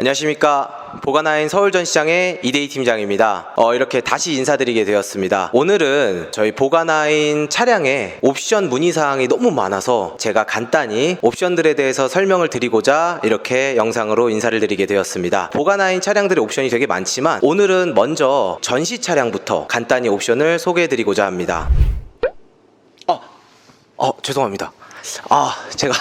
안녕하십니까. 보가나인 서울전시장의 이데이 팀장입니다. 어, 이렇게 다시 인사드리게 되었습니다. 오늘은 저희 보가나인 차량에 옵션 문의사항이 너무 많아서 제가 간단히 옵션들에 대해서 설명을 드리고자 이렇게 영상으로 인사를 드리게 되었습니다. 보가나인 차량들의 옵션이 되게 많지만 오늘은 먼저 전시 차량부터 간단히 옵션을 소개해 드리고자 합니다. 어, 어, 죄송합니다. 아, 제가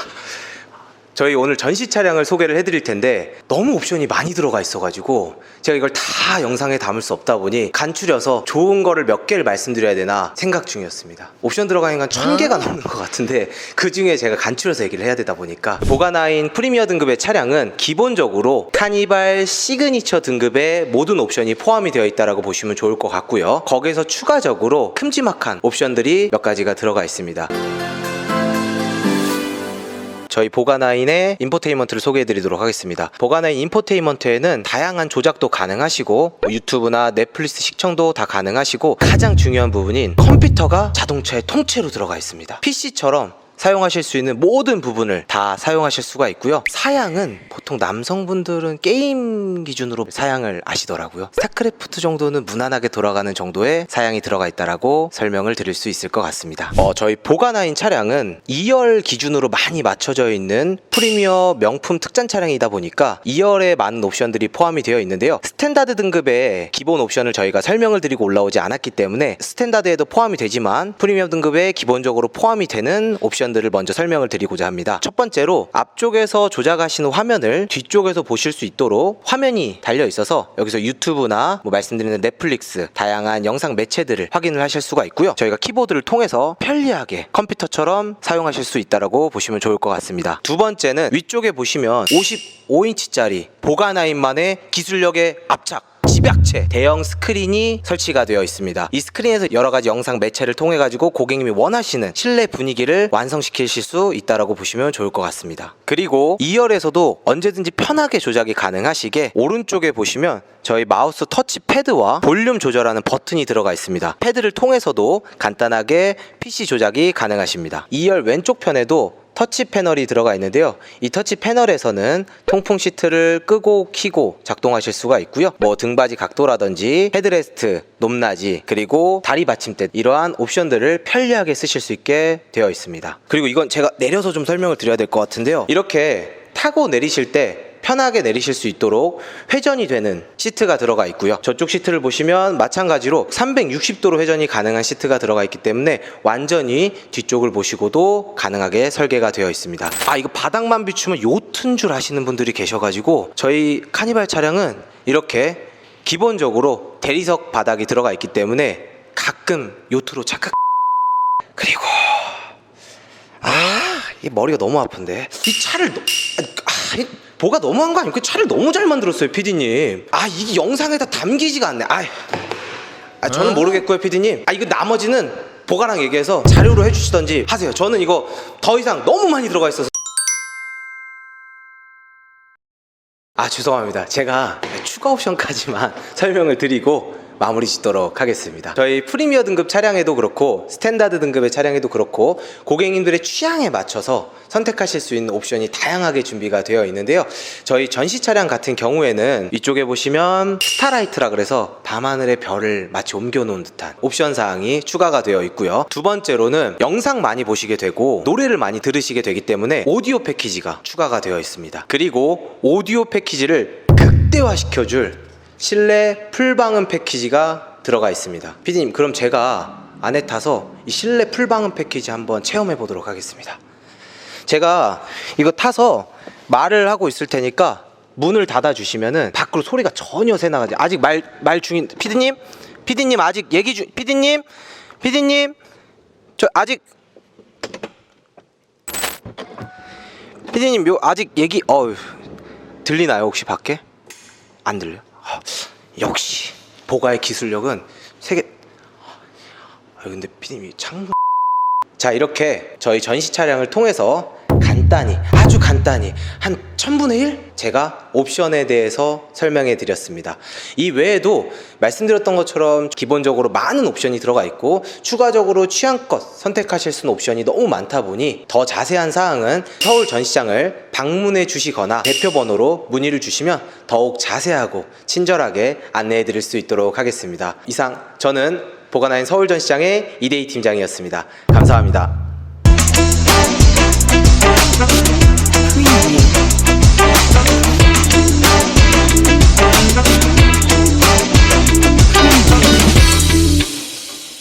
저희 오늘 전시 차량을 소개를 해드릴 텐데 너무 옵션이 많이 들어가 있어가지고 제가 이걸 다 영상에 담을 수 없다 보니 간추려서 좋은 거를 몇 개를 말씀드려야 되나 생각 중이었습니다. 옵션 들어가 있는 건 천 개가 넘는 것 같은데 그 중에 제가 간추려서 얘기를 해야 되다 보니까 보가나인 프리미어 등급의 차량은 기본적으로 카니발 시그니처 등급의 모든 옵션이 포함이 되어 있다라고 보시면 좋을 것 같고요. 거기에서 추가적으로 큼지막한 옵션들이 몇 가지가 들어가 있습니다. 저희 보가나인의 인포테인먼트를 소개해 드리도록 하겠습니다. 보가나인 인포테인먼트에는 다양한 조작도 가능하시고 뭐 유튜브나 넷플릭스 시청도 다 가능하시고 가장 중요한 부분인 컴퓨터가 자동차의 통째로 들어가 있습니다. PC처럼 사용하실 수 있는 모든 부분을 다 사용하실 수가 있고요. 사양은 보통 남성분들은 게임 기준으로 사양을 아시더라고요. 스타크래프트 정도는 무난하게 돌아가는 정도의 사양이 들어가 있다라고 설명을 드릴 수 있을 것 같습니다. 어, 저희 보가나인 차량은 2열 기준으로 많이 맞춰져 있는 프리미어 명품 특전 차량이다 보니까 2열에 많은 옵션들이 포함이 되어 있는데요. 스탠다드 등급의 기본 옵션을 저희가 설명을 드리고 올라오지 않았기 때문에 스탠다드에도 포함이 되지만 프리미엄 등급에 기본적으로 포함이 되는 옵션 옵션들을 먼저 설명을 드리고자 합니다. 첫 번째로 앞쪽에서 조작하시는 화면을 뒤쪽에서 보실 수 있도록 화면이 달려 있어서 여기서 유튜브나 뭐 말씀드리는 넷플릭스 다양한 영상 매체들을 확인을 하실 수가 있고요. 저희가 키보드를 통해서 편리하게 컴퓨터처럼 사용하실 수 있다라고 보시면 좋을 것 같습니다. 두 번째는 위쪽에 보시면 55인치짜리 보가나인만의 기술력의 압착 집약체 대형 스크린이 설치가 되어 있습니다. 이 스크린에서 여러 가지 영상 매체를 통해 가지고 고객님이 원하시는 실내 분위기를 완성시키실 수 있다라고 보시면 좋을 것 같습니다. 그리고 2열에서도 언제든지 편하게 조작이 가능하시게 오른쪽에 보시면 저희 마우스 터치 패드와 볼륨 조절하는 버튼이 들어가 있습니다. 패드를 통해서도 간단하게 PC 조작이 가능하십니다. 2열 왼쪽 편에도 터치 패널이 들어가 있는데요. 이 터치 패널에서는 통풍 시트를 끄고 키고 작동하실 수가 있고요. 뭐 등받이 각도라든지 헤드레스트, 높낮이, 그리고 다리 받침대 이러한 옵션들을 편리하게 쓰실 수 있게 되어 있습니다. 그리고 이건 제가 내려서 좀 설명을 드려야 될 것 같은데요. 이렇게 타고 내리실 때 편하게 내리실 수 있도록 회전이 되는 시트가 들어가 있고요. 저쪽 시트를 보시면 마찬가지로 360도로 회전이 가능한 시트가 들어가 있기 때문에 완전히 뒤쪽을 보시고도 가능하게 설계가 되어 있습니다. 아 이거 바닥만 비추면 요트인 줄 아시는 분들이 계셔가지고 저희 카니발 차량은 이렇게 기본적으로 대리석 바닥이 들어가 있기 때문에 가끔 요트로 착각 그리고 아 이 머리가 너무 아픈데 이 차를 너... 아, 이 뭐가 너무한 거 아닙니까? 차를 너무 잘 만들었어요, 피디님. 아, 이게 영상에다 담기지가 않네. 아, 아 저는 모르겠고요, 피디님. 아, 이거 나머지는 보가랑 얘기해서 자료로 해주시던지 하세요. 저는 이거 더 이상 너무 많이 들어가 있어서. 아, 죄송합니다. 제가 추가 옵션까지만 설명을 드리고 마무리 짓도록 하겠습니다. 저희 프리미어 등급 차량에도 그렇고 스탠다드 등급의 차량에도 그렇고 고객님들의 취향에 맞춰서 선택하실 수 있는 옵션이 다양하게 준비가 되어 있는데요. 저희 전시 차량 같은 경우에는 위쪽에 보시면 스타라이트라 그래서 밤하늘의 별을 마치 옮겨 놓은 듯한 옵션 사항이 추가가 되어 있고요. 두 번째로는 영상 많이 보시게 되고 노래를 많이 들으시게 되기 때문에 오디오 패키지가 추가가 되어 있습니다. 그리고 오디오 패키지를 극대화시켜줄 실내 풀방음 패키지가 들어가 있습니다. 피디님, 그럼 제가 안에 타서 이 실내 풀방음 패키지 한번 체험해 보도록 하겠습니다. 제가 이거 타서 말을 하고 있을 테니까 문을 닫아 주시면은 밖으로 소리가 전혀 새 나가지. 아직 말 말 중인 피디님, 피디님 아직 얘기 중 피디님, 피디님 저 아직 피디님 요 아직 얘기 어 들리나요 혹시 밖에 안 들려? 아, 역시 보가의 기술력은 세계. 아 근데 피디님이 창문. 자 이렇게 저희 전시 차량을 통해서 간단히 아주 간단히 한 1000분의 1? 제가 옵션에 대해서 설명해 드렸습니다. 이 외에도 말씀드렸던 것처럼 기본적으로 많은 옵션이 들어가 있고 추가적으로 취향껏 선택하실 수 있는 옵션이 너무 많다 보니 더 자세한 사항은 서울 전시장을 방문해 주시거나 대표 번호로 문의를 주시면 더욱 자세하고 친절하게 안내해 드릴 수 있도록 하겠습니다. 이상 저는 보관하인 서울 전시장의 이대희 팀장이었습니다. 감사합니다.